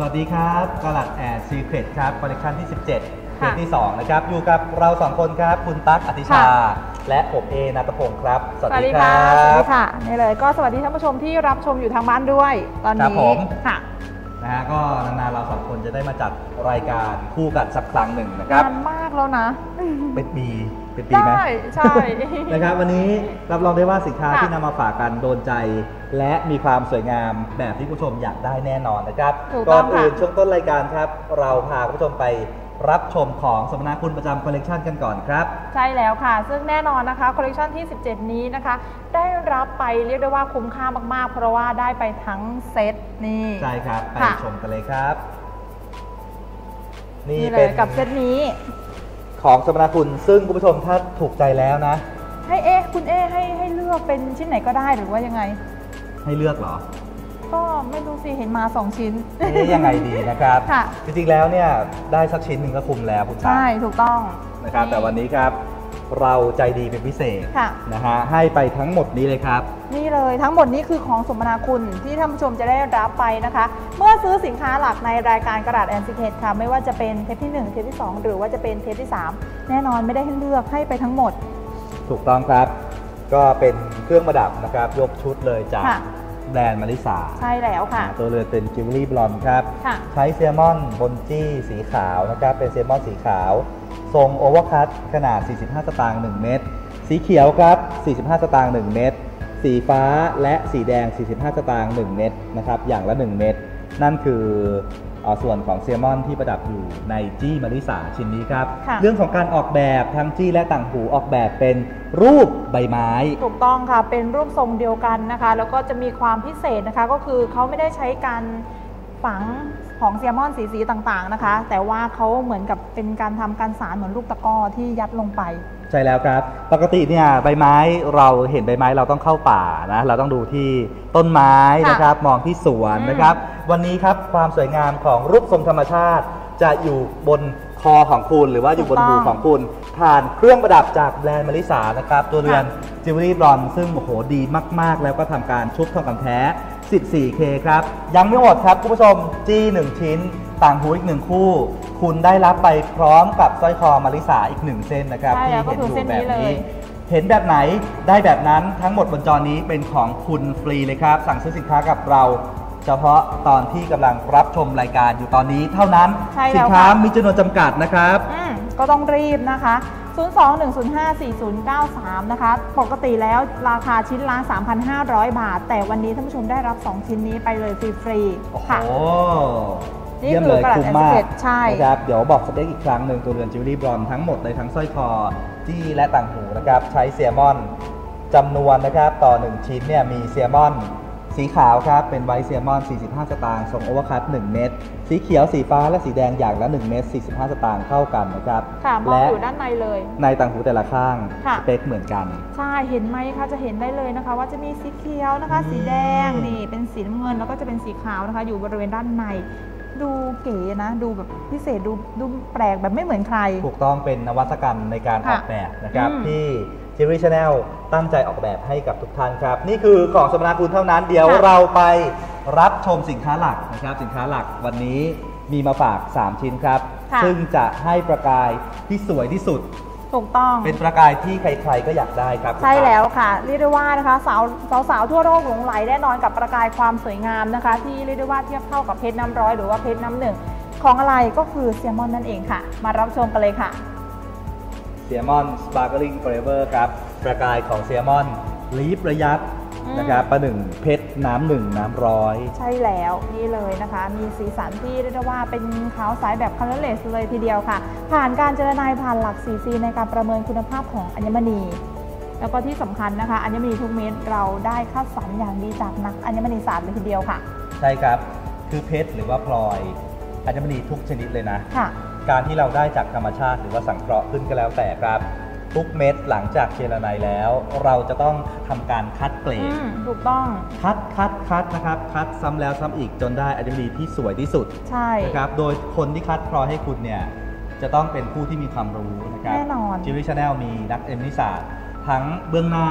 สวัสดีครับกลัดแอดซีเครตครับคอลเลคชันที่ 17เดืค่ะอนที่2นะครับอยู่กับเราสองคนครับ คุณตั๊กอธิชาค่ะและผมเอนัทพงศ์ครับ สวัสดีค่ะสวัสดีค่ะนี่เลยก็สวัสดีท่านผู้ชมที่รับชมอยู่ทางบ้านด้วย ตอนครับนี้ผมค่ะนะฮะก็นานๆเราสองคนจะได้มาจัดรายการคู่กันสักครั้งหนึ่งนะครับนานมากแล้วนะ เป็นปีเป็นปีไหมได้ใช่นะครับวันนี้รับรองได้ว่าสินค้าค่ะที่นำมาฝากกันโดนใจ และมีความสวยงามแบบที่ผู้ชมอยากได้แน่นอนนะครับถูกก่ต้ออนงค่ะอื่นช่วงต้นรายการครับ เราพาผู้ชมไปรับชมของสมนาคุณประจำคอลเลกชันกันก่อนครับ ใช่แล้วค่ะ ซึ่งแน่นอนนะคะคอลเลกชันที่ 17 นี้นะคะ ได้รับไปเรียกได้ว่าคุ้มค่ามากๆ เพราะว่าได้ไปทั้งเซตนี่ใช่ครับ ไปค่ะชมกันเลยครับ นี่นี่เลเป็ยนกับเซตนี้ ของสมนาคุณซึ่งคุณผู้ชมถ้าถูกใจแล้วนะ ให้เอ๊ะคุณเอ๊ะให้ให้เลือกเป็นชิ้นไหนก็ได้หรือว่ายังไง ให้เลือกเหรอ ก็ไม่รู้สิเห็นมา 2 ชิ้นเอ๊ะยังไงดีนะครับ ค่ะ จริงๆแล้วเนี่ยได้สักชิ้นหนึ่งก็คุ้มแล้วคุณตาใช่ถูกต้อง นะครับ แต่วันนี้ครับเราใจดีเป็นพิเศษค่ะ นะฮะให้ไปทั้งหมดนี้เลยครับ นี่เลยทั้งหมดนี้คือของสมนาคุณที่ท่านผู้ชมจะได้รับไปนะคะ เมื่อซื้อสินค้าหลักในรายการกระดาษแอนซิเคตค่ะ ไม่ว่าจะเป็นเทปที่ 1 เทปที่ 2 หรือว่าจะเป็นเทปที่ 3 แน่นอนไม่ได้ให้เลือกให้ไปทั้งหมด ถูกต้องครับ ก็เป็นเครื่องประดับนะครับ ยกชุดเลยจากค่ะ แบรนด์มาริสาใช่แล้วค่ะ ตัวเรือนเป็นจิวเวลรี่บลอนครับค่ะใช้เซลมอนบนจี้สีขาวนะครับ เป็นเซลมอนสีขาว ทรงโอเวอร์คัตขนาด 45 สตางค์1เม็ด สีเขียวครับ 45 สตางค์1เม็ด สีฟ้าและสีแดง 45 สตางค์1เม็ดนะครับ อย่างละ 1 เม็ด นั่นคือเอ่อ ส่วนของเซลมอนที่ประดับอยู่ในจี้มาริสาชิ้นนี้ครับค่ะเรื่องของการออกแบบทั้งจี้และต่างหูออกแบบเป็นรูปใบไม้ ถูกต้องค่ะ เป็นรูปทรงเดียวกันนะคะ แล้วก็จะมีความพิเศษนะคะ ก็คือเขาไม่ได้ใช้การฝังของเซียมอนสีสีต่างๆนะคะ แต่ว่าเขาเหมือนกับเป็นการทำการสารเหมือนลูกตะกร้อที่ยัดลงไป ใช่แล้วครับ ปกติเนี่ยใบไม้เราเห็นใบไม้เราต้องเข้าป่านะเราต้องดูที่ต้นไม้ค่ะนะครับ มองที่สวนอืมนะครับ วันนี้ครับความสวยงามของรูปทรงธรรมชาติ จะอยู่บนคอของคุณหรือว่าอยู่บนหูของคุณ ผ่านเครื่องประดับจากแบรนด์มาริสานะครับ ตัวเรือนจิวเวลรี่บลอนซึ่งโอ้โหดีมาก ๆ แล้วก็ทำการชุบทองคำแท้ 14K ครับ ยังไม่หมดครับคุณผู้ชมจี้ 1 ชิ้น ต่างหูอีกหนึ่งคู่ คุณได้รับไปพร้อมกับสร้อยคอมาริสาอีกหนึ่งเส้นนะครับใช่ที่แล้วก็เห็นคืออยู่เส้นแบนี้บเลยนี้เห็นแบบไหนได้แบบนั้นทั้งหมดบนจอนี้เป็นของคุณฟรีเลยครับ สั่งซื้อสินค้ากับเรา เฉพาะตอนที่กำลังรับชมรายการอยู่ตอนนี้เท่านั้นใช่แล้วสินค้าค่ะมีจำนวนจำกัดนะครับอืมก็ต้องรีบนะคะ 02-105-4093 นะคะ ปกติแล้วราคาชิ้นละ 3,500 บาท แต่วันนี้ท่านผู้ชมได้รับ 2 ชิ้นนี้ไปเลยฟรีโอ้โหๆค่ะ นี่เยี่ยมคือเลยกระดาษคุ้มมากแอนติเกตใช่ นะครับ เดี๋ยวบอกสเปคอีกครั้งหนึ่งตัวเรือนจิวเวลรี่บรอนทั้งหมดเลยทั้งสร้อยคอจี้และต่างหูนะครับ ใช้เซียมอนจำนวนนะครับต่อ 1 ชิ้นเนี่ยมีเซียมอน สีขาวครับ เป็นไวท์เซียมอน 45 สตางค์ทรงโอเวอร์คัต1เม็ดสีเขียวสีฟ้าและสีแดงอย่างละ 1 เม็ด45 สตางค์เท่ากันนะครับค่ะมองและอยู่ด้านในเลย ในต่างหูแต่ละข้างค่ะ สเปคเหมือนกัน ใช่ เห็นไหมคะ จะเห็นได้เลยนะคะ ว่าจะมีสีเขียวนะคะอืมสีแดง นี่ เป็นสีน้ำเงิน แล้วก็จะเป็นสีขาวนะคะ อยู่บริเวณด้านใน ดูเก๋นะ ดูแบบพิเศษดูดูแปลกแบบไม่เหมือนใคร ถูกต้องเป็นนวัตกรรมในการอค่ะอกแบบนะครับอืมที่ j e r r y Channel ตั้งใจออกแบบให้กับทุกท่านครับ นี่คือของสมนาคุณเท่านั้น เดี๋ยวค่ะเราไปรับชมสินค้าหลักนะครับ สินค้าหลักวันนี้มีมาฝาก 3 ชิ้นครับค่ะซึ่งจะให้ประกายที่สวยที่สุด ถูกต้อง เป็นประกายที่ใครๆก็อยากได้ครับใช่แล้วค่ะเรียกได้ว่านะคะสาวสาวสาวทั่วโลกหลงไหลแน่นอนกับประกายความสวยงามนะคะ ที่เรียกได้ว่าเทียบเท่ากับเพชรน้ำร้อยหรือว่าเพชรน้ำหนึ่งของอะไรก็คือเซียมอนนั่นเองค่ะ มารับชมกันเลยค่ะเซียมอนสปาร์ l ลิง f ฟ r เ v อร์ครับประกายของเซียมอนลีฟระยับอืม นะครับประหนึ่งเพชรน้ำหนึ่งน้ำร้อย ใช่แล้วนี่เลยนะคะ มีสีสันที่เรียกได้ว่าเป็นขาวใสแบบ colorless เลยทีเดียวค่ะ ผ่านการเจรนายผ่านหลัก 4C ในการประเมินคุณภาพของอัญมณี แล้วก็ที่สำคัญนะคะอัญมณีทุกเม็ดเราได้คัดสรรอย่างดีจากนักอัญมณีศาสตร์เลยทีเดียวค่ะ ใช่ครับคือเพชรหรือว่าพลอยอัญมณีทุกชนิดเลยนะค่ะการที่เราได้จากธรรมชาติหรือว่าสังเคราะห์ขึ้นก็แล้วแต่ครับ ทุกเม็ดหลังจากเจรไนายแล้ว เราจะต้องทำการคัดเกรอืดมถูกต้อง คัดคัดคัดนะครับ คัดซ้ำแล้วซ้ำอีกจนได้อัญมณีที่สวยที่สุดใช่ นะครับ โดยคนที่คัดพลอยให้คุณเนี่ย จะต้องเป็นผู้ที่มีความรู้นะครับแน่นอนจิวเวลรี่ชาแนลมีนักเอ็มนิศาสตร์ทั้งเบื้องหน้า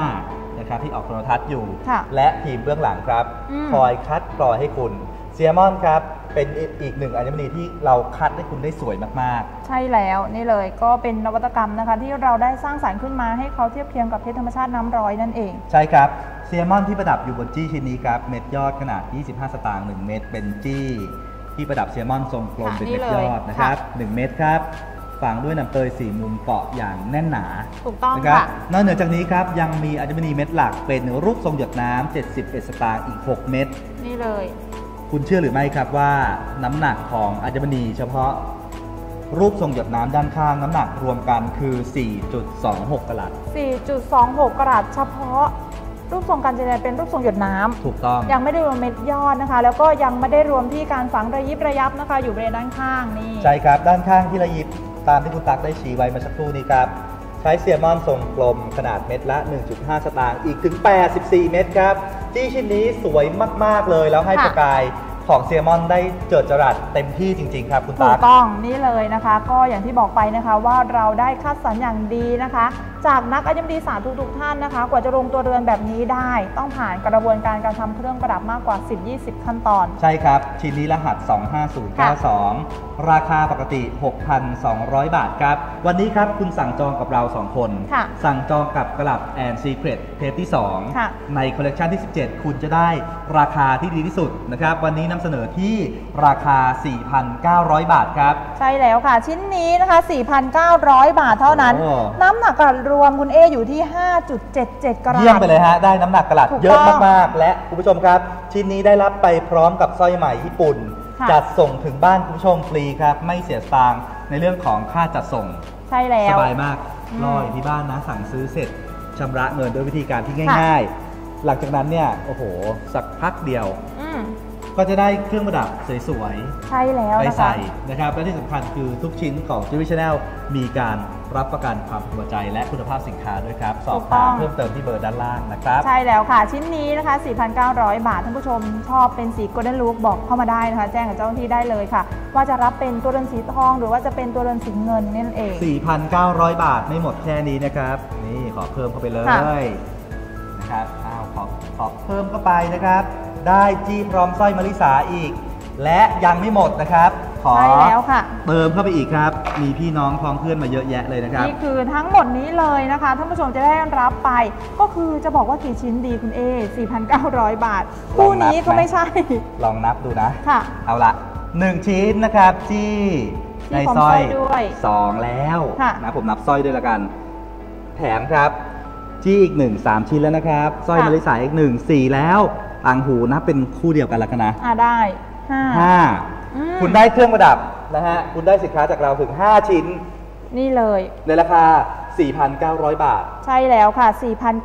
นะครับที่ออกโทรทัศน์อยู่ ค่ะและทีมเบื้องหลังครับ อืม คอยคัดพลอยให้คุณเซียมอนครับ เป็นอีกหนึ่งอัญมณีที่เราคัดให้คุณได้สวยมาก ใช่แล้วนี่เลยก็เป็นนวัตกรรมนะคะ ที่เราได้สร้างสารรค์ขึ้นมาให้เขาเทียบเคียงกับเพชรธรรมชาติน้ำร้อยนั่นเอง ๆ ใช่ครับเซียมอนที่ประดับอยู่บนจี้ชิ้นนี้ครับ เม็ดยอดขนาด 25 สตางค์1เม็ดเป็นจี้ที่ประดับเซียมอนทรงกลมค่ะเป็นนี่เม็ดเลยยอดนะครับค่ะ1เม็ดครับฝังด้วยน้ำเตยสีมุมเกาะอย่างแน่นหนา ถูกต้องนะครับค่ะ นอกเหนือจากนี้ครับยังมีอัญมณีเม็ดหลักเป็นรูปทรงหยดน้ำ71 สตางค์อีก 6 เม็ด นี่เลย คุณเชื่อหรือไม่ครับว่าน้ำหนักของอัญมณีเฉพาะรูปทรงหยดน้ำด้านข้างน้ำหนักรวมกันคือ 4.26กะรัต4.26 กรัตเฉพาะรูปทรงการเจริญเป็นรูปทรงหยดน้ำถูกต้อง ยังไม่ได้รวมเม็ดยอดนะคะ แล้วก็ยังไม่ได้รวมที่การฝังระยิบระยับนะคะ อยู่บริเวณด้านข้างนี่ใช่ครับด้านข้างที่ระยิบตามที่คุณตักได้ชี้ไว้เมาสักครู่นี้ครับ ใช้เซียมอนทรงกลมขนาดเม็ดละ 1.5 สตางค์อีกถึง 84 เม็ดครับ จี้ชิ้นนี้สวยมาก ๆ เลยแล้วให้ประกายของเซียมอนได้เจิดจรัสเต็มที่จริง ๆ ครับคุณถูตักกต้องนี่เลยนะคะ ก็อย่างที่บอกไปนะคะว่าเราได้คัดสรรอย่างดีนะคะจากนักอัญมณีศาสตร์ทุกๆท่านนะคะ กว่าจะลงตัวเรือนแบบนี้ได้ ต้องผ่านกระบวนการการทำเครื่องประดับมากกว่า 10-20 ขั้นตอน ใช่ครับ ชิ้นนี้รหัส 25092 ราคาปกติ 6,200 บาทครับ วันนี้ครับคุณสั่งจองกับเรา 2 คนค่ะสั่งจองกับกระลับแอนซีเครตเทปที่ค่ะ2ในคอลเลกชันที่ 17 คุณจะได้ราคาที่ดีที่สุดนะครับ วันนี้นำเสนอที่ราคา 4,900 บาทครับ ใช่แล้วค่ะ ชิ้นนี้นะคะ 4,900 บาทเท่านั้นโอ้น้ำหนักกระรวมคุณเออยู่ที่ 5.77 กรัต เยี่ยมไปเลยฮะ ได้น้ำหนักกระลัดถูกเยอะต้องมากๆ และคุณผู้ชมครับ ชิ้นนี้ได้รับไปพร้อมกับสร้อยไหมญี่ปุ่น ค่ะ จัดส่งถึงบ้านคุณผู้ชมฟรีครับ ไม่เสียสตางค์ในเรื่องของค่าจัดส่ง ใช่แล้สวบายมากอืมรออยู่ที่บ้านนะ สั่งซื้อเสร็จชำระเงินด้วยวิธีการที่ค่ะ ง่าย ๆ หลังจากนั้นเนี่ย โอ้โห สักพักเดียว อืมก็จะได้เครื่องประดับสวยใช่แล้วๆ ไปนะคะ ใส่นะครับ และที่สำคัญคือทุกชิ้นของ j e w e l r y Channel มีการ รับประกันความพึงพอใจและคุณภาพสินค้าด้วยครับ สอบถามเพิ่มเติมที่เบอร์ด้านล่างนะครับ ใช่แล้วค่ะ ชิ้นนี้นะคะ 4,900 บาทท่านผู้ชม ชอบเป็นสี golden look บอกเข้ามาได้นะคะ แจ้งกับเจ้าหน้าที่ได้เลยค่ะ ว่าจะรับเป็นตัวเรือนสีทอง หรือว่าจะเป็นตัวเรือนสีเงินนั่นเอง 4,900 บาทไม่หมดแค่นี้นะครับ นี่ขอเพิ่มเข้าไปเลยค่ะนะครับอ้าวขอขอเพิ่มเข้าไปนะครับ ได้จีพร้อมสร้อยมาริสาอีก และยังไม่หมดนะครับขอใช่แล้วค่ะ เติมเข้าไปอีกครับ มีพี่น้องพ้องเพื่อนมาเยอะแยะเลยนะครับ นี่คือทั้งหมดนี้เลยนะคะท่านผู้ชมจะได้รับไป ก็คือจะบอกว่ากี่ชิ้นดีคุณเอ4,900 บาทคู่นี้ก็ไม่ใช่ ลองนับดูนะค่ะ เอาละ1ชิ้นนะครับจี้จี้ในพร้อมสร้อยสร้อยด้วยสองแล้วค่ะนะผมนับสร้อยด้วยละกัน แถมครับจี้อีกหนึ่งสามชิ้นแล้วนะครับสร้อยมาริสาอีกหนึ่งสี่แล้วต่างหูนับเป็นคู่เดียวกันแล้วกันนะอ่าได้ห้าห้า อืมคุณได้เครื่องประดับนะฮะคุณได้สินค้าจากเราถึง 5 ชิ้น นี่เลย ในราคา 4,900 บาท ใช่แล้วค่ะ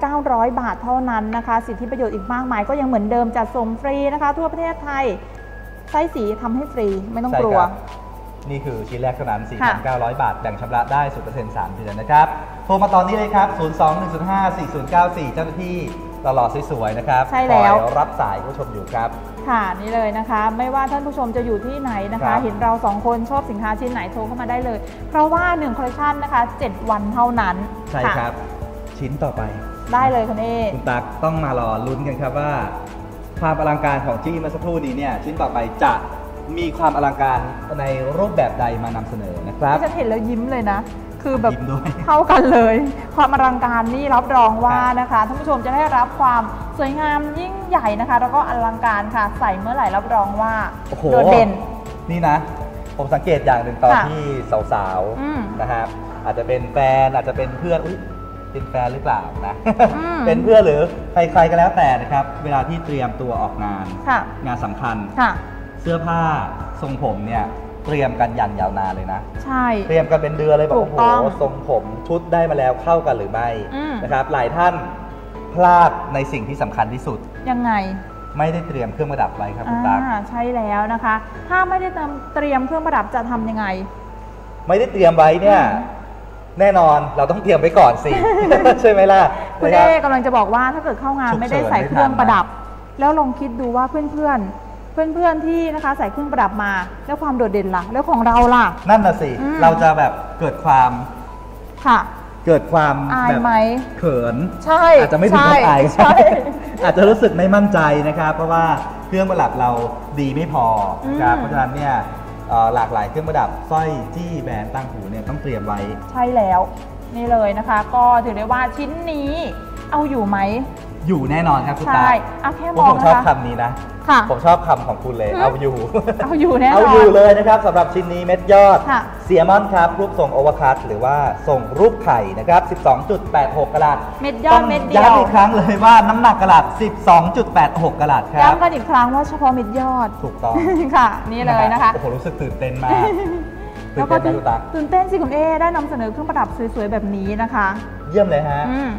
4,900 บาทเท่านั้นนะคะ สิทธิประโยชน์อีกมากมาย ก็ยังเหมือนเดิมจัดส่งฟรีนะคะ ทั่วประเทศไทยไส้สีทำให้ฟรีไม่ต้องใช่กลัวครับนี่คือชิ้นแรกเท่านั้น ค่ะ 4,900 บาท แบ่งชำระได้ 0% 3 เดือนนะครับ โทรมาตอนนี้เลยครับ 02-105-4094 เจ้าหน้าที่หล่อๆสวยๆนะครับใช่แล้ว คอยรับสายผู้ชมอยู่ครับ ค่ะนี่เลยนะคะ ไม่ว่าท่านผู้ชมจะอยู่ที่ไหนนะครัคะบเห็นเราสองคนชอบสินค้าชิ้นไหนโทรเข้ามาได้เลย เพราะว่า1คอลเลคชันนะคะ 7 วันเท่านั้นใช่ะครับ ชิ้นต่อไป ได้เลยคุณเอคุณตักต้องมารอลุ้นกันครับว่า ความอลังการของจี้เมื่อสักครู่นี้เนี่ยชิ้นต่อไปจะมีความอลังการในรูปแบบใดมานำเสนอนะครับที่ฉันเห็นแล้วยิ้มเลยนะ คือแบบยิ้มด้วยเข้ากันเลย ความอลังการนี่รับรองว่านะคะท่านผู้ชมจะได้รับความสวยงามยิ่งใหญ่นะคะ แล้วก็อลังการค่ะ ใส่เมื่อไหร่รับรองว่าโอ้โหโดดเด่นนี่นะ ผมสังเกตอย่างหนึ่งตอนค่ะที่สาวอืมๆนะครับอาจจะเป็นแฟนอาจจะเป็นเพื่อนอุ้ยเป็นแฟนหรือเปล่านะอืมเป็นเพื่อนหรือใครๆก็แล้วแต่นะครับ เวลาที่เตรียมตัวออกงานค่ะงานสำคัญค่ะเสื้อผ้าทรงผมเนี่ย เตรียมกันอย่างยาวนานเลยนะ ใช่ เตรียมกันเป็นเดือนเลยบอกถูโอ้กโหต้องทรงผมชุดได้มาแล้วเข้ากันหรือไม่อืมนะครับ หลายท่านพลาดในสิ่งที่สำคัญที่สุด ยังไง ไม่ได้เตรียมเครื่องประดับไว้ครับคุณอ่าตั๊กใช่แล้วนะคะ ถ้าไม่ได้เตรียมเตรียมเครื่องประดับจะทำยังไง ไม่ได้เตรียมไว้เนี่ยอืมแน่นอนเราต้องเตรียมไว้ก่อนสิใช่ไหมล่ะคุณนะเอรับกำลังจะบอกว่าถ้าเกิดเข้างานฉุกเฉินไม่ได้ใส่ไม่ทันเครื่องประดับ แล้วลองคิดดูว่าเพื่อนๆ เพื่อนๆที่นะคะใส่เครื่องประดับมาแล้วความโดดเด่นล่ะ แล้วของเราล่ะ นั่นน่ะสิ อืม เราจะแบบเกิดความค่ะ เกิดความอายแบบไหม เขิน ใช่อาจจะไม่ถึงกับอาย ใช่ อาจจะรู้สึกไม่มั่นใจนะครับ เพราะว่าเครื่องประดับเราดีไม่พอนะครับอืม เพราะฉะนั้นเนี่ยเอ่อหลากหลายเครื่องประดับสร้อยจี้แบรนด์ตั้งหูเนี่ยต้องเตรียมไว้ ใช่แล้วนี่เลยนะคะ ก็ถือได้ว่าชิ้นนี้เอาอยู่ไหม อยู่แน่นอนครับคุณใช่ตาเอาแค่ผมมองผมชอบนะคะคำนี้นะค่ะผมชอบคำของคุณเลยอืมเอาอยู่ เอาอยู่แน่นอน เอาอยู่เลยนะครับสำหรับชิ้นนี้เม็ดยอดค่ะเซียมอนครับ รูปทรงโอเวอร์คัตหรือว่าทรงรูปไข่นะครับ 12.86 กะรัตเม็ดยอดต้องเม็ดเดียวย้ำอีกครั้งเลยว่าน้ำหนักกะรัต12.86 กะรัตครับย้ำกันอีกครั้งว่าเฉพาะเม็ดยอด ถูกต้อง ค่ะ นี่เลยนะคะ โอ้โห รู้สึกตื่นเต้นมากตื่ แล้วนก็เต้นไหมคุณตักตื่นเต้นสิคุณเอได้นำเสนอเครื่องประดับสวยๆแบบนี้นะคะ เยี่ยมเลยฮะอืม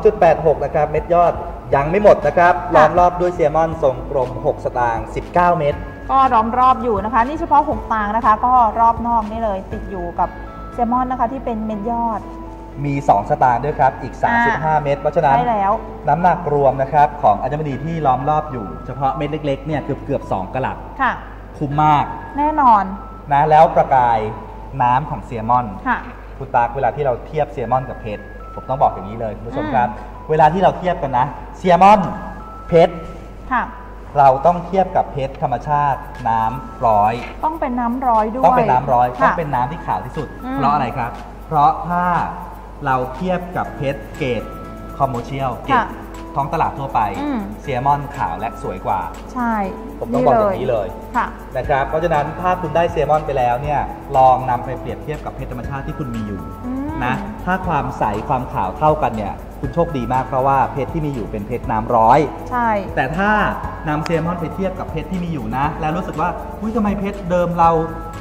12.86 นะครับ เม็ดยอดยังไม่หมดนะครับค่ะล้อมรอบด้วยเซียมอนทรงกลม 6 สตางค์ 19 เม็ดก็ล้อมรอบอยู่นะคะ นี่เฉพาะหกตางนะคะ ก็รอบนอกนี่เลยติดอยู่กับแซลมอนนะคะที่เป็นเม็ดยอดมี 2 สตางค์ด้วยครับ อีกอ่า35 เม็ดเพราะฉะนั้นใช่แล้วน้ำหนักรวมนะครับของอัญมณีที่ล้อมรอบอยู่ เฉพาะเม็ดเล็กๆเนี่ยเกือบเกือบ2กะลัดค่ะคุ้มมาก แน่นอน นะแล้วประกายน้ำของเซียมอนค่ะคุณตากเวลาที่เราเทียบเซียมอนกับเพชรผมต้องบอกอย่างนี้เลยคุณผู้ชมอืมครับ เวลาที่เราเทียบกันนะเซียมอนเพชรค่ะเราต้องเทียบกับเพชรธรรมชาติน้ำร้อย ต้องเป็นน้ำร้อยด้วยต้องเป็นน้ำร้อยค่ะต้องเป็นน้ำที่ขาวที่สุดอืมเพราะอะไรครับ เพราะถ้าเราเทียบกับเพชรเกรดคอมเมอร์เชียลเกรดค่ะ ท้องตลาดทั่วไปอืม เซียมอนขาวและสวยกว่า ใช่ผมต้องบอกอย่างนี้เลยค่ะ นะครับ เพราะฉะนั้นถ้าคุณได้เซียมอนไปแล้วเนี่ยลองนำไปเปรียบเทียบกับเพชรธรรมชาติที่คุณมีอยู่อืม นะถ้าความใสความขาวเท่ากันเนี่ยคุณโชคดีมากเพราะว่าเพชรที่มีอยู่เป็นเพชรน้ำร้อย ใช่ แต่ถ้านำเซลมอนไปเทียบกับเพชรที่มีอยู่นะ แล้วรู้สึกว่าอุ้ยทำไมเพชรเดิมเรา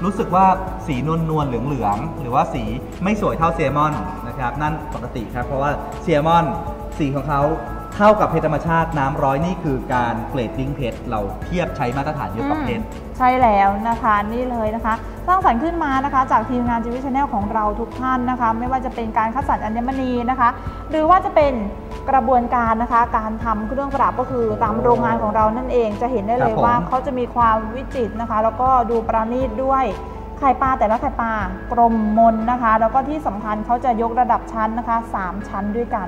รู้สึกว่าสีนวลนวลๆเหลืองเหลืองๆหรือว่าสีไม่สวยเท่าเซลมอนนะครับนั่นปกติครับเพราะว่าเซลมอนสีของเขา เท่ากับเพชรธรรมชาติน้ำร้อยนี่คือการเกรดดิ้งเพชรเราเทียบใช้มาตรฐานเดียวกับเพชร ใช่แล้วนะคะนี่เลยนะคะ สร้างสรรค์ขึ้นมานะคะจากทีมงานจีวิชแนลของเราทุกท่านนะคะ ไม่ว่าจะเป็นการคัดสรรอัญมณีนะคะ หรือว่าจะเป็นกระบวนการนะคะการทำเครื่องประดับก็คือตามโรงงานของเรานั่นเองจะเห็นได้เลยว่าเขาจะมีความวิจิตรนะคะ แล้วก็ดูประณีตด้วยไข่ปลาแต่ละไข่ปลากลมมนนะคะ แล้วก็ที่สำคัญเขาจะยกระดับชั้นนะคะสามชั้นด้วยกัน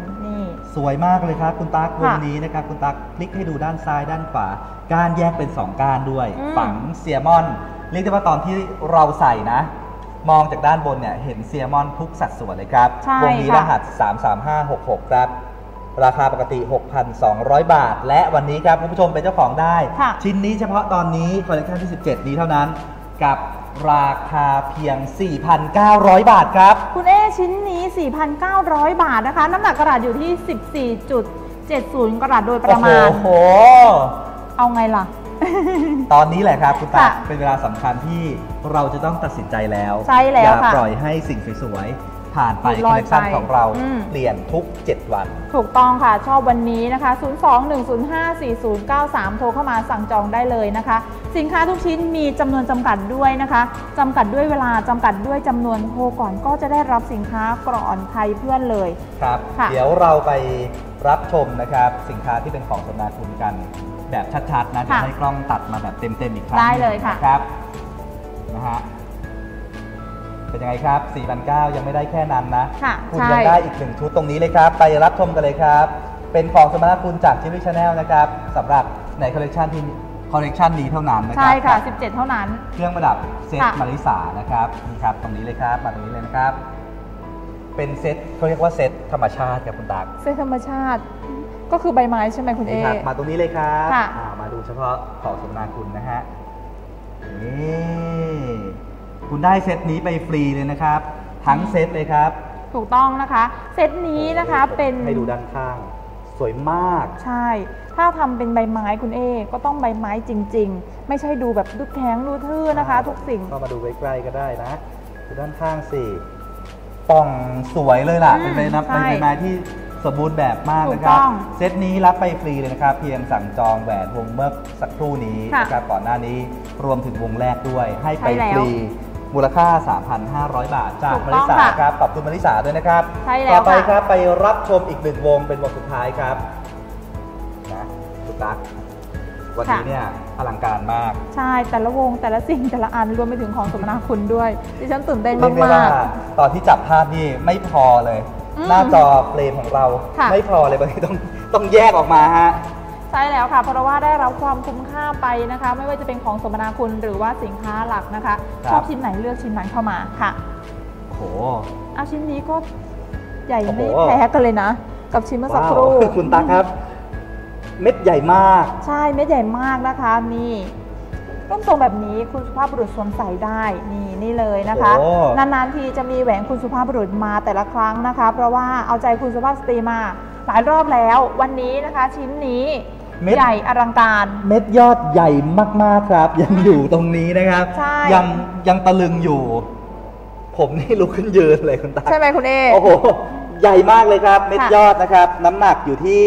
สวยมากเลยครับ คุณตั๊กวค่ะงนี้นะครับคุณตั๊กพลิกให้ดูด้านซ้ายด้านขวาก้านแยกเป็น 2 ก้านด้วย อืม ฝังเซียมอน เรียกได้ว่าตอนที่เราใส่นะ มองจากด้านบนเนี่ยเห็นเซียมอนทุกสัดส่วนเลยครับ ใช่วงนี้ค่ะรหัส 33566 ครับ ราคาปกติ 6,200 บาท และวันนี้ครับคุณผู้ชมเป็นเจ้าของได้ ค่ะ ชิ้นนี้เฉพาะตอนนี้คอลเลคชันที่ 17 นี้เท่านั้น กับราคาเพียง 4,900 บาทครับ คุณเอชิ้นนี้ 4,900 บาทนะคะ น้ำหนักกระดาษอยู่ที่ 14.70 กระดาษโดยประมาณ โอ้โห เอาไงล่ะ ตอนนี้แหละครับคุณตาค่ะเป็นเวลาสำคัญที่เราจะต้องตัดสินใจแล้ว ใช่แล้วอย่าค่ะ ปล่อยให้สิ่งสวยๆ ผ่านไปหลุดลคออลยเลคชันไปของเราอืมเปลี่ยนทุก 7 วัน ถูกต้องค่ะ ชอบวันนี้นะคะ 02-105-4093 โทรเข้ามาสั่งจองได้เลยนะคะ สินค้าทุกชิ้นมีจำนวนจำกัดด้วยนะคะจำกัดด้วยเวลาจำกัดด้วยจำนวนโทรก่อนก็จะได้รับสินค้าก่อนใครเพื่อนเลยครับค่ะเดี๋ยวเราไปรับชมนะครับ สินค้าที่เป็นของสมนาคุณกัน แบบชัดๆนะเดี๋ยวค่ะให้กล้องตัดมาแบบเต็มๆอีกครั้งได้เลยค่ะนะครับนะฮะ เป็นยังไงครับ 4,900 ยังไม่ได้แค่นั้นนะค่ะคุณใช่ ยังได้อีกหนึ่งชุดตรงนี้เลยครับ ไปรับชมกันเลยครับ เป็นของสมนาคุณจากชิวิชแนลนะครับสำหรับในคอลเลคชันที่คอลเลคชันนี้เท่านั้นนะครัใช่ค่ะ กับ17 เท่านั้น เครื่องประดับเซตค่ะ มาริสานะครับนี่ครับตรงนี้เลยครับมาตรงนี้เลยนะครับ เป็นเซตเขาเรียกว่าเซตธรรมชาติครับคุณตักเส้นธรรมชาติ ก็คือใบไม้ใช่ไหมคุณเอ นี่ครับมาตรงนี้เลยครับค่ะ อ่ามาดูเฉพาะของสมนาคุณนะฮะ นี่ คุณได้เซตนี้ไปฟรีเลยนะครับ ทั้งเซตเลยครับ ถูกต้องนะคะ เซตนี้นะคะเป็นให้ดูด้านข้าง สวยมาก ใช่ ถ้าทำเป็นใบไม้คุณเอก็ต้องใบไม้จริง ๆ ไม่ใช่ดูแบบดูแข็งดูทื่อนะคะ ทุกสิ่งก็มาดูใกล้ๆก็ได้นะดูด้านข้างสิป่องสวยเลยล่ะอืมเป็นใบนะใช่เป็นใบไม้ที่สมบูรณ์แบบมากถูนะกครับต้องเซตนี้รับไปฟรีเลยนะครับ เพียงสั่งจองแหวนวงเมื่อสักครู่นี้ค่ะนะครับก่อนหน้านี้รวมถึงวงแรกด้วยให้ไปใช่แล้วฟรี มูลค่า 3,500 บาท จากถูกมาต้ริองสาค่ะครับขอบคุณมาริสาด้วยนะครับใช่แล้วต่อไปค่ะครับไปรับชมอีกหนึ่งวงเป็นวงสุดท้ายครับนะคุณตั๊กวันนี้เนี่ยอลังการมาก ใช่แต่ละวงแต่ละสิ่งแต่ละอันรวมไปถึงของสมนาคุณด้วยดิฉันตื่นเต้นเรียกได้มาว่ากตอนที่จับภาพนี่ไม่พอเลยอืมหน้าจอเฟรมของเราค่ะไม่พอเลยบางทีต้องต้องแยกออกมาฮะ ใช่แล้วค่ะเพราะว่าได้รับความคุ้มค่าไปนะคะ ไม่ว่าจะเป็นของสมนาคุณหรือว่าสินค้าหลักนะคะ ครับ ชอบชิ้นไหนเลือกชิ้นนั้นเข้ามาค่ะโอ้โห เอาชิ้นนี้ก็ใหญ่โอ้โห ไม่แพ้กันเลยนะ กับชิ้นเมื่อสักครู่ว้าวคุณตาครับ เม็ดใหญ่มาก ใช่เม็ดใหญ่มากนะคะนี่ร่มทรงแบบนี้คุณสุภาพบุรุษสวมใส่ได้นี่นี่เลยนะคะ โอ้ นานๆทีจะมีแหวนคุณสุภาพบุรุษมาแต่ละครั้งนะคะ เพราะว่าเอาใจคุณสุภาพสตรีมาหลายรอบแล้ว วันนี้นะคะ ชิ้นนี้ เม็ด ใหญ่อลังการ เม็ดยอดใหญ่มาก ๆ ครับ ยังอยู่ตรงนี้นะครับ ใช่ ยังยังตะลึงอยู่ ผมนี่ลุกขึ้นยืนเลยคุณตา ใช่ไหมคุณเอ โอ้โห ใหญ่มากเลยครับ เม็ดค่ะ ยอดนะครับ น้ำหนักอยู่ที่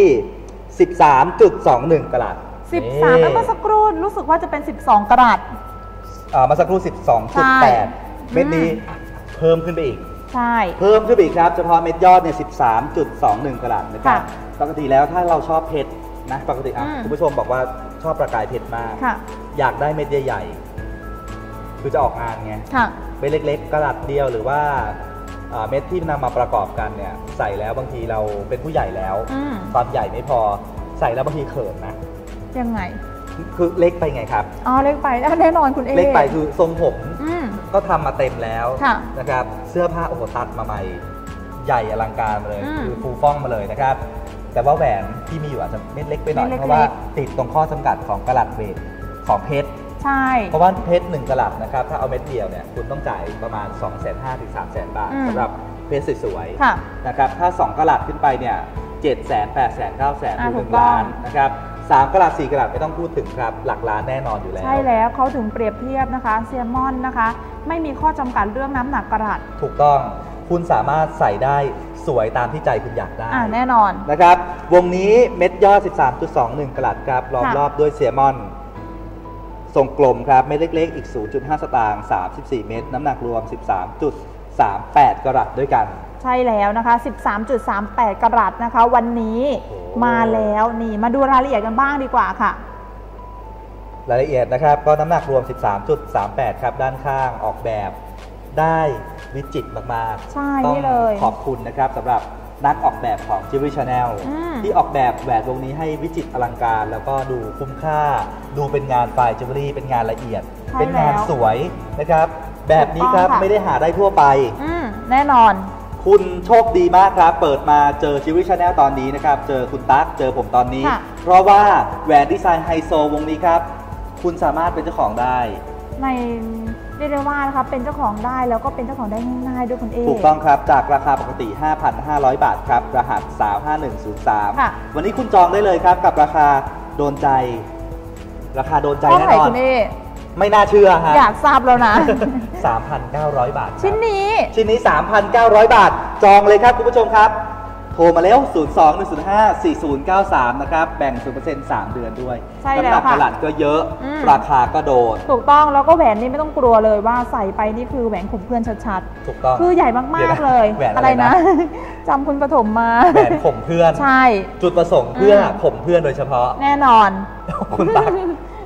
13.21กะรัตสิบสามแล้วเมื่อสักครู่รู้สึกว่าจะเป็น 12 กรัต อ่ามาสักครู่ ใช่12.8 เม็ดนี้เพิ่มขึ้นไปอีก ใช่ เพิ่มขึ้นไปอีกครับ เฉพาะเม็ดยอดเนี่ย 13.21กะรัตนะครับ ค่ะ ปกติแล้วถ้าเราชอบเพชร นะปกติอะอืมคุณผู้ชมบอกว่าชอบประกายเพชรมาก ค่ะ อยากได้เม็ดใหญ่ๆคือจะออกงานไงค่ะ เม็ดเล็กๆกระดัดเดียวหรือว่าอ่าเม็ดที่นำมาประกอบกันเนี่ยใส่แล้วบางทีเราเป็นผู้ใหญ่แล้ว อืมความใหญ่ไม่พอใส่แล้วบางทีเขินนะยังไง คือเล็กไปไงครับ อ๋อ เล็กไปอะแน่นอนคุณเอเล็กไปคือทรงผม อืม ก็ทำมาเต็มแล้วค่ะนะครับ เสื้อผ้าโอ้โหตัดมาใหม่ ใหญ่อลังการมาเลย อืม คือฟูฟ่องมาเลยนะครับ แต่ว่าแหวนที่มีอยู่อาจจะเม็ดเล็กไปหน่อย เม็ดเล็กๆเพราะว่าติดตรงข้อจำกัดของกระลัดเวทของเพชร ใช่ เพราะว่าเพชรหนึ่งกะลัดนะครับ ถ้าเอาเม็ดเดียวเนี่ยคุณต้องจ่ายประมาณ 2 5 0 0 0 0ถึง3 0 0 0 0 บาทอืม สำหรับเพชรสวยค่ะๆนะครับถ้า 2กะลัดขึ้นไปเนี่ย7 0 0 0 0 0 8 0 0 0 0 9 0 0 0 0อ่าถึงหถูนึ่กงต้อง ล้านนะครับ3กะลัด4กะลัดไม่ต้องพูดถึงครับ หลักล้านแน่นอนอยู่แล้ว ใช่แล้วเขาถึงเปรียบเทียบนะคะเซียมอนนะคะ ไม่มีข้อจำกัดเรื่องน้ำหนักกระดัษถูกต้องคุณสามารถใส่ได้ สวยตามที่ใจคุณอยากได้อ่าแน่นอนนะครับ วงนี้เม็ดยอด13.21กะลัดครับล้อมค่ะรอบด้วยเซียมอนทรงกลมครับเม็ดเล็กๆ อีก 0.5 สตางค์34 เม็ดน้ำหนักรวม 13.38กะรัตด้วยกัน ใช่แล้วนะคะ 13.38 กรัตนะคะ วันนี้โอ้มาแล้วนี่มาดูรายละเอียดกันบ้างดีกว่าค่ะ รายละเอียดนะครับ ก็น้ำหนักรวม 13.38 ครับ ด้านข้างออกแบบได้ วิจิตรมากๆใช่ต้องนี่เลยขอบคุณนะครับสำหรับนักออกแบบของ Jewelry Channel อืมที่ออกแบบแหวนวงนี้ให้วิจิตรอลังการ แล้วก็ดูคุ้มค่า ดูเป็นงานไฟจิวเวลรี่เป็นงานละเอียดใช่เป็นงานแล้วสวยนะครับ แบบนี้ครับถูกต้องค่ะไม่ได้หาได้ทั่วไปอืมแน่นอน คุณโชคดีมากครับ เปิดมาเจอ Jewelry Channel ตอนนี้นะครับ เจอคุณตั๊กเจอผมตอนนี้ค่ะเพราะว่าแหวนดีไซน์ไฮโซวงนี้ครับ คุณสามารถเป็นเจ้าของได้ในเรียกได้ว่านะคะเป็นเจ้าของได้แล้วก็เป็นเจ้าของได้ง่ายๆด้วยคุณเอ ถูกต้องครับ จากราคาปกติ 5,500 บาทครับ รหัส ค่ะ 35103 วันนี้คุณจองได้เลยครับ กับราคาโดนใจ ราคาโดนใจเท่าแน่ไหร่นอน คุณเอ ไม่น่าเชื่อฮะอยากทราบแล้วนะ 3,900 บาทครับชิ้นนี้ ชิ้นนี้ 3,900 บาท จองเลยครับคุณผู้ชมครับ โทรมาแล้ว02-105-4093 นะครับ แบ่ง 0% 3 เดือนด้วยใช่น้ำแล้หนัวกค่ะกระหลัดก็เยอะ อืม ราคาก็โดน ถูกต้องแล้วก็แหวนนี้ไม่ต้องกลัวเลยว่าใส่ไปนี่คือแหวนข่มเพื่อนชัดถูกต้อง ๆ คือใหญ่มากดี๋วนะๆเลยแหวนอะอะไรไรนะนะ จำคุณปฐมมา แหวนข่มเพื่อน ใช่ จุดประสงค์เพื่ออม ข่มเพื่อนโดยเฉพาะ แน่นอน คุณตั๊ก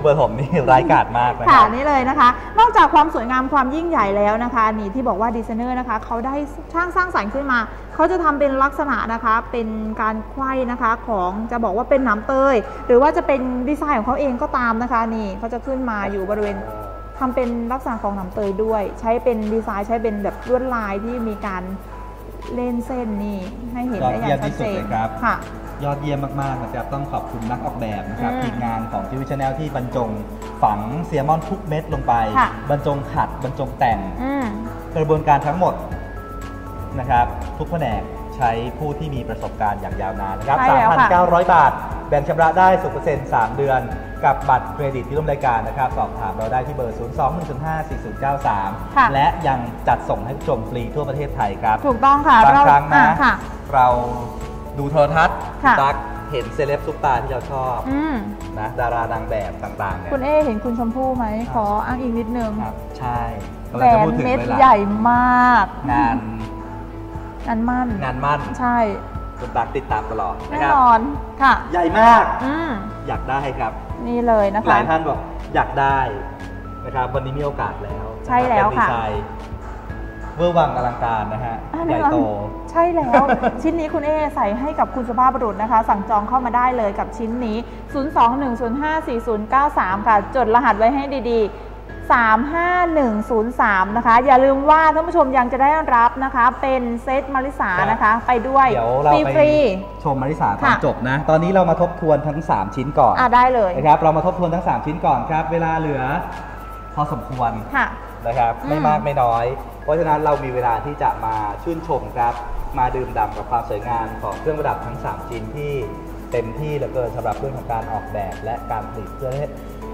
เบอร์ผมนี่ร้ายกาจมากนะคค่ะรับ นี่เลยนะคะ นอกจากความสวยงามความยิ่งใหญ่แล้วนะคะนี่ที่บอกว่าดีไซเนอร์นะคะเขาได้ช่างสร้างสรรค์ขึ้นมา เขาจะทำเป็นลักษณะนะคะเป็นการไขว้นะคะของจะบอกว่าเป็นหน้ำเตย หรือว่าจะเป็นดีไซน์ของเขาเองก็ตามนะคะนี่เขาจะขึ้นมาอยู่บริเวณทำเป็นลักษณะของหน้ำเตยด้วย ใช้เป็นดีไซน์ใช้เป็นแบบลวดลายที่มีการเล่นเส้นนี่ให้เห็นได้อย่างชัดเจนค่ะยอดเยี่ยมมาก ๆ นะครับ ต้องขอบคุณนักออกแบบนะครับอืมทีมงานของทีวีชแนลที่บรรจงฝังเซียมอนทุกเม็ดลงไปค่ะบรรจงขัดบรรจงแต่งอืมกระบวนการทั้งหมด นะครับ ทุกแผนกใช้ผู้ที่มีประสบการณ์อย่างยาวนานนะครับ ใช่แล้วค่ะ 3,900 บาท แบ่งชำระได้สูงเปอร์เซ็นต์3เดือน กับบัตรเครดิตที่ร่วมรายการนะครับ สอบถามเราได้ที่เบอร์0 2 1 0 5 4 0 9ค่ะ3และยังจัดส่งให้ผู้ชมฟรีทั่วประเทศไทยครับ ถูกต้องค่ะบางครั้งนะอ่ค่ะ เราดูโทรทัศน์ค่ะ ตักเห็นเซเลบซุปตาที่เราชอบ อืมนะดารานางแบบต่างๆเนี่ยคุณเอเห็นคุณชมพู่ไหม ขออ้างอีกนิดนึงครับใช่กำแหลัวงจะนพูดถึงเม็ดเลยล่ะใหญ่มาก งาน งานมั่น งานมั่นใช่คุณตักติดตามตลอดนะแน่ครับนอนค่ะ ใหญ่มากอืมอยากได้ครับ นี่เลยนะหคะลายท่านบอกอยากได้นะครับวันนี้มีโอกาสแล้ว ใช่แล้วนรับเป็นดีค่ะไซน์เวอร์วังอลังการนะฮะอ่าใหญ่โตใช่แล้ว ชิ้นนี้คุณเอใส่ให้กับคุณสุภาพบุรุษนะคะ สั่งจองเข้ามาได้เลยกับชิ้นนี้ 021054093 ค่ะ จดรหัสไว้ให้ดีๆ 35103 นะคะ อย่าลืมว่าท่านผู้ชมยังจะได้รับนะคะ เป็นเซตมาริสานะคะ ไปด้วยเดี๋ยวเราไปฟรี ชมมาริสาตอนค่ะ จบนะ ตอนนี้เรามาทบทวนทั้ง 3 ชิ้นก่อนๆอะได้เลย นะครับ เรามาทบทวนทั้ง 3 ชิ้นก่อนครับ เวลาเหลือ พอสมควร ค่ะ นะครับอืมไม่มากไม่น้อย เพราะฉะนั้นเรามีเวลาที่จะมาชื่นชมครับ มาดื่มด่ำกับความสวยงามของเครื่องประดับทั้ง 3 ชิ้นที่เต็มที่เหลือเกินสำหรับเรื่องของการออกแบบและการผลิตเพื่อ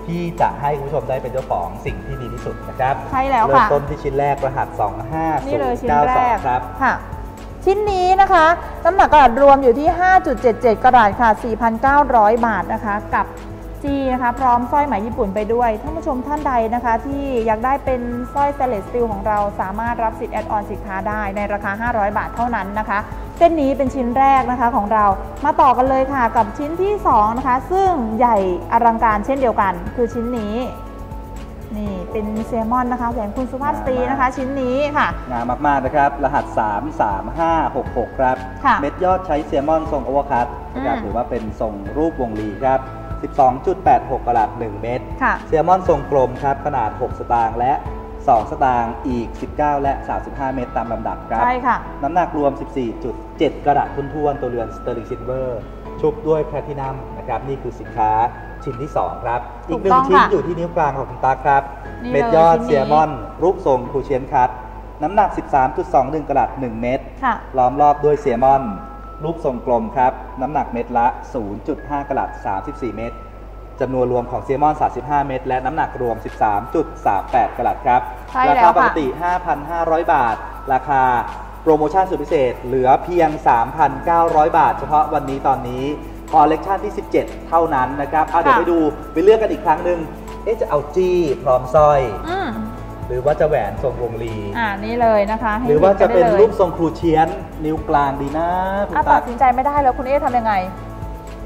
ที่จะให้คุณผู้ชมได้เป็นเจ้าของสิ่งที่ดีที่สุดนะครับใช่แล้วเริ่มค่ะต้นที่ชิ้นแรกรหัส นี่เลยชิ้นแรก25092ครับ ค่ะ ชิ้นนี้นะคะ น้ำหนักกระดาษรวมอยู่ที่ 5.77 กระดาษค่ะ 4,900 บาทนะคะ กับจีนะคะ พร้อมสร้อยไหมญี่ปุ่นไปด้วย ท่านผู้ชมท่านใดนะคะ ที่อยากได้เป็นสร้อยสเตนเลสสตีลของเราสามารถรับสิทธิ์แอดออนสินค้าได้ในราคา 500 บาทเท่านั้นนะคะ เส้นนี้เป็นชิ้นแรกนะคะของเรามาต่อกันเลยค่ะกับชิ้นที่สองนะคะซึ่งใหญ่อลังการเช่นเดียวกัน คือชิ้นนี้นี่เป็นเซลมอนนะคะแหวนคุณสุภาพสตรีนะคะ ชิ้นนี้ค่ะงามมากๆนะครับ รหัส 33566 ครับค่ะเม็ดยอดใช้เซลมอนทรงโอเวอร์คัตนะครับอืมหรือว่าเป็นทรงรูปวงรีครับ 12.86กรัต1เม็ดค่ะเซลมอนทรงกลมครับ ขนาด 6 สตางค์และ 2 สตางค์อีก 19 และ 35 เมตรตามลำดับครับ ใช่ค่ะ น้ำหนักรวม 14.7 กรัตทุ่นๆตัวเรือนสเตอร์ลิงซิลเวอร์ชุบด้วยแพลตินัมนะครับนี่คือสินค้าชิ้นที่ 2 ครับ อีกหนึ่ถูงกต้องชิ้นค่ะอยู่ที่นิ้วกลางของคุณตาครับนี่เม็ดเลยยอดชิ้นนี้เซียมอน รูปทรงคูเชียนคัตน้ำหนัก 13.21 กรัต1เม็ดค่ะล้อมรอบด้วยเซียมอน รูปทรงกลมครับ น้ำหนักเม็ดละ 0.5 กรัต34 เม็ด จำนวนรวมของเซียมอน 35 เม็ดและน้ำหนักรวม 13.38 กรัตครับ ใช่ราแล้คาวปกค่ะติ 5,500 บาท ราคาโปรโมชั่นสุดพิเศษ เหลือเพียง 3,900 บาท เฉพาะวันนี้ตอนนี้คอลเลกชันที่ 17 เท่านั้นนะครับอะเดี๋ยวค่ะ ไปดูไปเลือกกันอีกครั้งหนึ่งเอ๊ะจะเอาจี้พร้อมสร้อย อืมหรือว่าจะแหวนทรงวงลี อ่านี่เลยนะคะให้หรือว่าจะเป็นได้ลยรูปทรงครูเชียน นิ้วกลางดีนะคุณอะตั๊ตักดสินใจไม่ได้แล้วคุณเอ๊ทำยังไง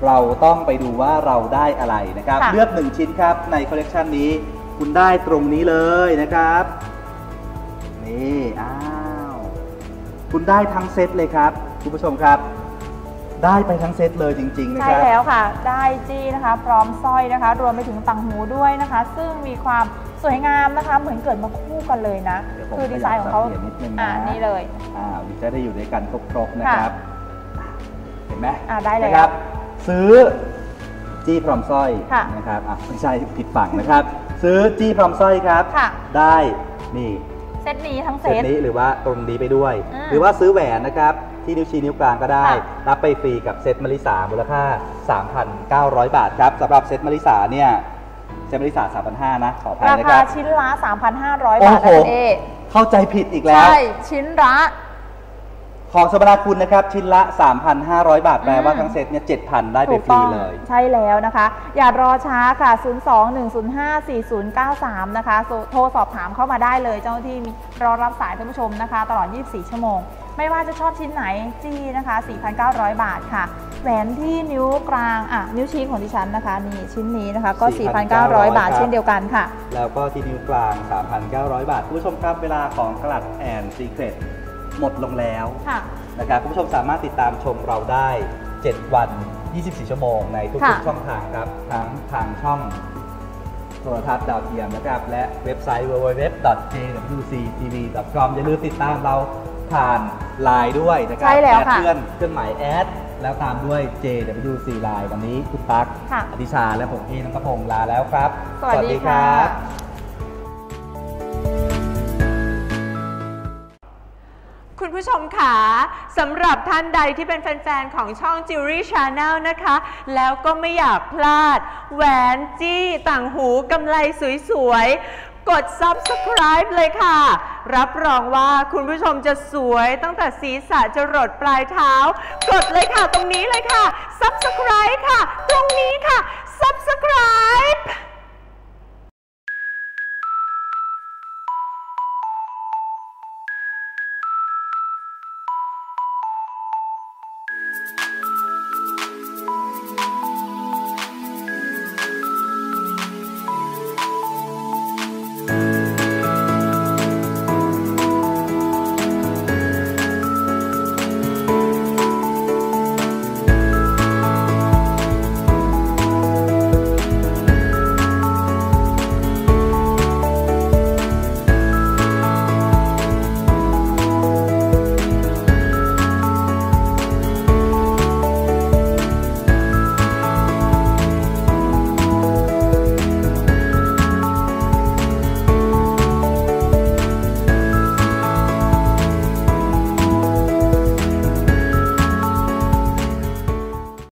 เราต้องไปดูว่าเราได้อะไรนะครับ ค่ะ เลือกหนึ่งชิ้นครับในคอลเลกชันนี้ คุณได้ตรงนี้เลยนะครับ นี่อ้าวคุณได้ทั้งเซตเลยครับคุณผู้ชมครับ ได้ไปทั้งเซตเลยจริง ๆ นะใช่ครับ แล้วค่ะ ได้จี้นะคะ พร้อมสร้อยนะคะ รวมไปถึงต่างหูด้วยนะคะ ซึ่งมีความสวยงามนะคะ เหมือนเกิดมาคู่กันเลยนะ เดี๋ยวผมคือดีไซน์ของเขาขยับสับเหรียญนิดนึงนะ อ่านี่เลย อ่าจะได้อยู่ด้วยกันครบๆนะครับ เห็นไหมอ่าได้เลยนะครับ ซื้อจี้พร้อมสร้อยค่ะนะครับอะไม่ใช่ผิดฝั่งนะครับ ซื้อจี้พร้อมสร้อยครับ ค่ะ ได้นี่เซตนี้ทั้งเซเซตต นี้หรือว่าตรงนี้ไปด้วย อืมหรือว่าซื้อแหวนนะครับ ที่นิ้วชี้นิ้วกลางก็ได้ ค่ะ รับไปฟรีกับเซตมาริสามูลค่า 3,900 บาทครับสำหรับเซตมาริสาเนี่ยเซตมาริสา3,500นะขออภัยรานะคคารับ ชิ้นละ 3,500โอ้บาทโหนะคุณเอเข้าใจผิดอีกแล้ว ใช่ ชิ้นละ ของสมนาคุณนะครับ ชิ้นละ 3,500 บาท แปลว่าอืมทั้งเซตเนี่ย7,000 ได้ไปถูกฟรีต้องเลย ใช่แล้วนะคะ อย่ารอช้าค่ะ 02-105-4093 นะคะ โทรโทรสอบถามเข้ามาได้เลย เจ้าหน้าที่มีรอรับสายท่านผู้ชมนะคะ ตลอด 24 ชั่วโมง ไม่ว่าจะชอบชิ้นไหนจี้นะคะ 4,900 บาทค่ะ แหวนที่นิ้วกลางอะนิ้วชี้ของดิฉันนะคะ นี่ชิ้นนี้นะคะ ก็ 4,900 บาทครับเช่นเดียวกันค่ะ แล้วก็ที่นิ้วกลาง 3,900 บาทคุณผู้ชมครับเวลาของกลัดแอนซีเครต หมดลงแล้วค่ะนะครับคุณผู้ชมสามารถติดตามชมเราได้ 7 วัน 24 ชั่วโมงในทุกค่ะๆช่องทางครับทั้งทางช่องโทรทัศน์ดาวเทียมนะครับ และเว็บไซต์ www.jwctv.com อย่าลืมติดตามเราผ่านไลน์ด้วยนะครัใช่แล้วดค่ะเพื่อนเครื่องหมายแอดแล้วตามด้วย JWC ไลน์วันนี้คุณตั๊กค่ะอดิชาและผมเอน้องกระพงศ์ลาแล้วครับ สวัสดีค่ะคุ ผู้ชมค่ะสำหรับท่านใดที่เป็นแฟน ๆ ของช่อง Jewelry Channel นะคะ แล้วก็ไม่อยากพลาด แหวนจี้ต่างหูกำไลสวยๆกด Subscribe เลยค่ะ รับรองว่าคุณผู้ชมจะสวยตั้งแต่ศีรษะจรดปลายเท้า กดเลยค่ะตรงนี้เลยค่ะ Subscribe ค่ะ ตรงนี้ค่ะ Subscribe